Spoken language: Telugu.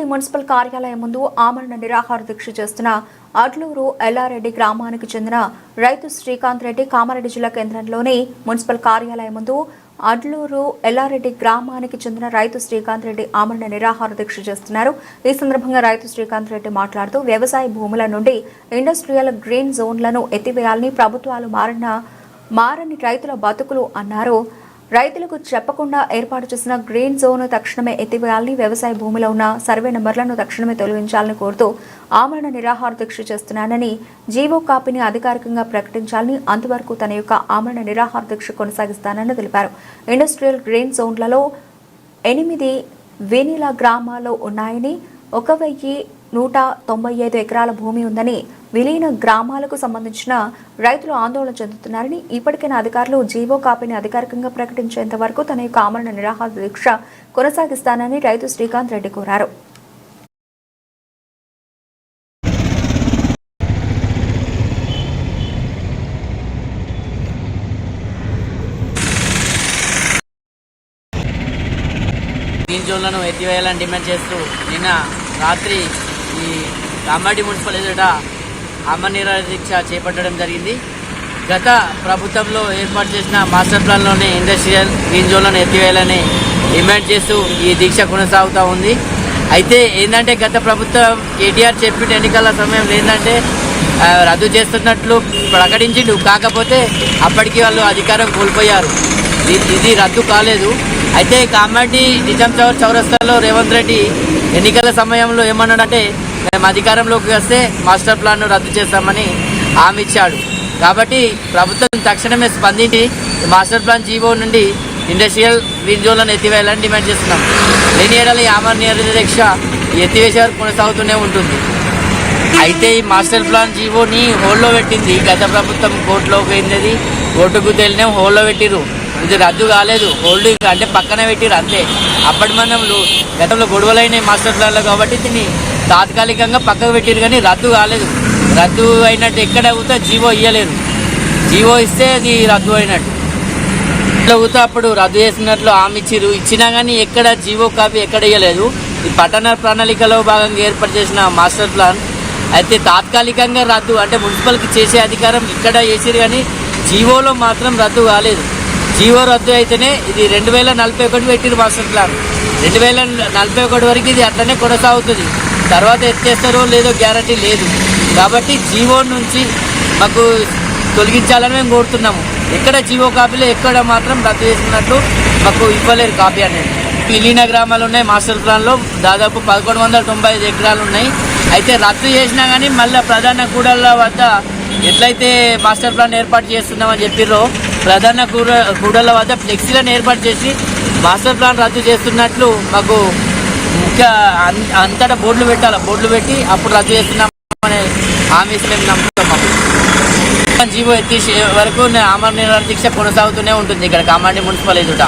కామారెడ్డి మున్సిపల్ కార్యాలయం ముందు ఆమరణ నిరాహార దీక్ష చేస్తున్న అడ్లూరు ఎల్లారెడ్డి గ్రామానికి చెందిన రైతు శ్రీకాంత్ రెడ్డి కామారెడ్డి జిల్లా కేంద్రంలోని మున్సిపల్ కార్యాలయం ముందు అడ్లూరు ఎల్లారెడ్డి గ్రామానికి చెందిన రైతు శ్రీకాంత్ రెడ్డి ఆమరణ నిరాహార దీక్ష చేస్తున్నారు. ఈ సందర్భంగా రైతు శ్రీకాంత్ రెడ్డి మాట్లాడుతూ వ్యవసాయ భూముల నుండి ఇండస్ట్రియల్ గ్రీన్ జోన్లను ఎత్తివేయాలని ప్రభుత్వాలు మారిన మారని రైతుల బతుకులు అన్నారు. రైతులకు చెప్పకుండా ఏర్పాటు చేసిన గ్రీన్ జోన్ తక్షణమే ఎత్తివేయాలని వ్యవసాయ భూమిలో ఉన్న సర్వే నెంబర్లను తక్షణమే తొలగించాలని కోరుతూ ఆమరణ నిరాహార దీక్ష చేస్తున్నానని జీవో కాపీని అధికారికంగా ప్రకటించాలని అంతవరకు తన యొక్క ఆమరణ నిరాహార దీక్ష కొనసాగిస్తానని తెలిపారు. ఇండస్ట్రియల్ గ్రీన్ జోన్లలో ఎనిమిది వెనిలా గ్రామాల్లో ఉన్నాయని ఒక వెయ్యి నూట తొంభై ఐదు ఎకరాల భూమి ఉందని విలీన గ్రామాలకు సంబంధించిన రైతులు ఆందోళన చెందుతున్నారని ఇప్పటికైనా అధికారులు జీవో కాపీని అధికారికంగా ప్రకటించేంత వరకు తన యొక్క ఆమరణ నిరాహార దీక్ష కొనసాగిస్తానని రైతు శ్రీకాంత్ రెడ్డి కోరారు. జోన్లను ఎత్తివేయాలని డిమాండ్ చేస్తూ నిన్న రాత్రి ఈ కామారెడ్డి మున్సిపల్ ఎదుట అమర దీక్ష చేపట్టడం జరిగింది. గత ప్రభుత్వంలో ఏర్పాటు చేసిన మాస్టర్ ప్లాన్లోని ఇండస్ట్రియల్ గ్రీన్ జోన్లను ఎత్తివేయాలని డిమాండ్ చేస్తూ ఈ దీక్ష కొనసాగుతూ ఉంది. అయితే ఏంటంటే గత ప్రభుత్వం కేటీఆర్ చెప్పిన ఎన్నికల సమయంలో ఏంటంటే రద్దు చేస్తున్నట్లు ప్రకటించిండు. కాకపోతే అప్పటికి వాళ్ళు అధికారం కోల్పోయారు. ఇది- ఇది రద్దు కాలేదు. అయితే కామారెడ్డి నిజాం చౌర్ చౌరస్తాలో రేవంత్ రెడ్డి ఎన్నికల సమయంలో ఏమన్నాడంటే మేము అధికారంలోకి వస్తే మాస్టర్ ప్లాన్ను రద్దు చేస్తామని హామీ ఇచ్చాడు. కాబట్టి ప్రభుత్వం తక్షణమే స్పందించి మాస్టర్ ప్లాన్ జీవో నుండి ఇండస్ట్రియల్ గ్రీన్ ఎత్తివేయాలని డిమాండ్ చేస్తున్నాం. లేని ఏడాది ఆమర నిరీక్ష ఎత్తివేసే వరకు కొనసాగుతూనే ఉంటుంది. అయితే ఈ మాస్టర్ ప్లాన్ జీవోని హోల్లో పెట్టింది. గత ప్రభుత్వం కోర్టులోకి పోయినది కోర్టుకు తేలినే హోల్లో పెట్టిరు ఇది రద్దు కాలేదు. హోల్డింగ్ అంటే పక్కన పెట్టిరు అంతే. అప్పటి మనం గతంలో గొడవలైన మాస్టర్ ప్లాన్లో కాబట్టి దీన్ని తాత్కాలికంగా పక్కకు పెట్టిరు కానీ రద్దు కాలేదు. రద్దు అయినట్టు ఎక్కడ అవుతా జీవో ఇవ్వలేరు జీవో ఇస్తే అది రద్దు అయినట్టు. ఇట్లా అప్పుడు రద్దు చేసినట్లు హామీ ఇచ్చిరు ఇచ్చినా కానీ ఎక్కడ జీవో కాపీ ఎక్కడ ఇవ్వలేదు ఈ పట్టణ ప్రణాళికలో భాగంగా ఏర్పాటు చేసిన మాస్టర్ ప్లాన్ అయితే తాత్కాలికంగా రద్దు అంటే మున్సిపల్కి చేసే అధికారం ఇక్కడ చేసిరు కానీ జీవోలో మాత్రం రద్దు కాలేదు. జీవో రద్దు అయితేనే ఇది రెండు వేల నలభై ఒకటి పెట్టిరు మాస్టర్ ప్లాన్. రెండు వేల నలభై ఒకటి వరకు ఇది అట్లనే కొనసాగుతుంది. తర్వాత ఎత్తేస్తారో లేదో గ్యారంటీ లేదు. కాబట్టి జీవో నుంచి మాకు తొలగించాలని మేము కోరుతున్నాము. ఎక్కడ జీవో కాపీలో ఎక్కడ మాత్రం రద్దు చేసినట్లు మాకు ఇవ్వలేరు కాపీ అనేది. విలీన గ్రామాలు ఉన్నాయి మాస్టర్ ప్లాన్లో. దాదాపు పదకొండు వందల తొంభై ఐదు ఎకరాలు ఉన్నాయి. అయితే రద్దు చేసినా కానీ మళ్ళీ ప్రధాన కూడళ్ళ వద్ద ఎట్లయితే మాస్టర్ ప్లాన్ ఏర్పాటు చేస్తున్నామని చెప్పిర్రో ప్రధాన కూడ కూడళ్ళ వద్ద ఫ్లెక్సీలను ఏర్పాటు చేసి మాస్టర్ ప్లాన్ రద్దు చేస్తున్నట్లు మాకు ముఖ్య అంతటా బోర్డులు పెట్టాలి. బోర్డులు పెట్టి అప్పుడు రద్దు చేస్తున్నాం అనే హామీ మేము నమ్ముతాం జీవో ఎత్తి వరకు ఆమరణ నిరాహార దీక్ష కొనసాగుతూనే ఉంటుంది. ఇక్కడ కామాండి మున్సిపల్ ఎదుట.